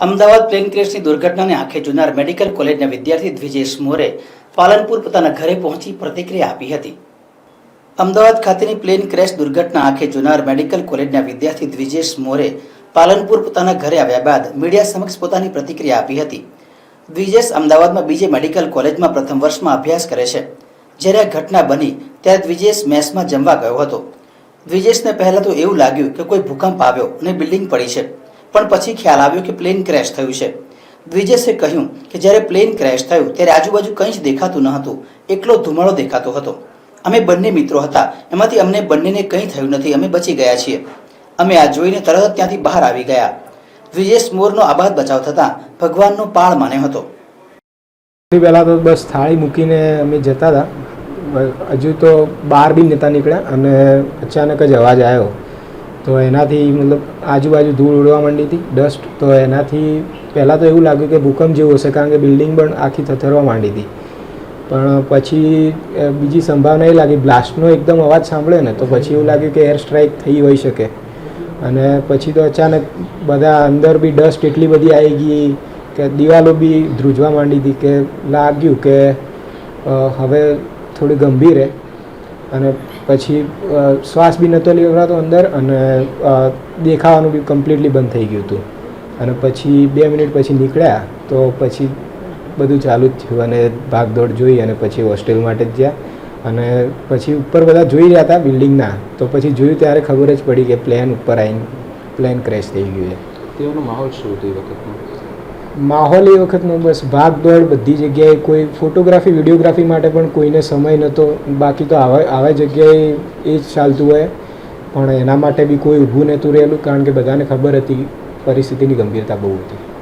Ahmedabad plane ક્રેશની દુર્ઘટનાને આંખે જોનાર medical કોલેજના વિદ્યાર્થી દ્વિજેશ મોરે પાલનપુર પોતાના ઘરે પહોંચી પ્રતિક્રિયા આપી હતી. અમદાવાદ ખાતેની પ્લેન ક્રેશ દુર્ઘટના આંખે જોનાર મેડિકલ કોલેજના વિદ્યાર્થી દ્વિજેશ મોરે પાલનપુર પોતાના ઘરે આવ્યા બાદ મીડિયા સમક્ષ પોતાની પ્રતિક્રિયા આપી હતી. દ્વિજેશ અમદાવાદમાં બીજે મેડિકલ કોલેજમાં પ્રથમ વર્ષમાં અભ્યાસ કરે છે. જ્યારે આ ઘટના બની, ત્યારે દ્વિજેશ મેસમાં જમવા ગયો હતો. દ્વિજેશને પહેલાં તો એવું લાગ્યું કે કોઈ ભૂકંપ આવ્યો અને બિલ્ડિંગ પડી છે. પણ પછી ખ્યાલ આવ્યો કે પ્લેન ક્રેશ થયું છે. દ્વિજેશે કહ્યું કે જ્યારે પ્લેન ક્રેશ થયું, ત્યારે આજુબાજુ કંઈ જ દેખાતું ન હતું. એકલો ધુમાડો દેખાતો હતો. અમે બંને મિત્રો હતા. એમાંથી અમને બંનેને કંઈ થયું નથી. અમે બચી ગયા છીએ. અમે આ જોઈને તરત ત્યાંથી બહાર આવી ગયા. દ્વિજેશ મોરનો આબાદ બચાવ થતાં ભગવાનનો પાળ માન્યો હતો. પહેલાં તો બસ થાળી મૂકીને અમે જતા હતા. હજુ તો બહાર બી નહોતા નીકળ્યા અને અચાનક જ અવાજ આવ્યો. તો એનાથી મતલબ આજુબાજુ ધૂળ ઉડવા માંડી હતી ડસ્ટ તો એનાથી પહેલાં તો એવું લાગ્યું કે ભૂકંપ જેવું હશે, કારણ કે બિલ્ડિંગ પણ આખી થથરવા માંડી હતી. પણ પછી બીજી સંભાવના એ લાગી બ્લાસ્ટનો એકદમ અવાજ સાંભળે ને, તો પછી એવું લાગ્યું કે એર સ્ટ્રાઇક થઈ હોઈ શકે. અને પછી તો અચાનક બધા અંદર બી ડસ્ટ એટલી બધી આવી ગઈ કે દિવાલો બી ધ્રુજવા માંડી હતી કે લાગ્યું કે હવે થોડી ગંભીર હે. અને પછી શ્વાસ બી નહોતો લેવડાતો અંદર અને દેખાવાનું બી કમ્પ્લીટલી બંધ થઈ ગયું હતું. અને પછી બે મિનિટ પછી નીકળ્યા તો પછી બધું ચાલુ જ થયું અને ભાગદોડ જોઈ અને પછી હોસ્ટેલ માટે જ ગયા. અને પછી ઉપર બધા જોઈ રહ્યા હતા બિલ્ડિંગના. તો પછી જોયું ત્યારે ખબર જ પડી કે પ્લેન ઉપર આવીને પ્લેન ક્રેશ થઈ ગયું છે. તેઓનો માહોલ શું હતો એ વખતનો? માહોલ એ વખતનો બસ ભાગદોડ, બધી જગ્યાએ કોઈ ફોટોગ્રાફી, વિડીયોગ્રાફી માટે પણ કોઈને સમય નહોતો. બાકી તો આવા આવા જગ્યાએ એ જ ચાલતું હોય. પણ એના માટે બી કોઈ ઊભું નહોતું રહેલું, કારણ કે બધાને ખબર હતી પરિસ્થિતિની ગંભીરતા બહુ હતી.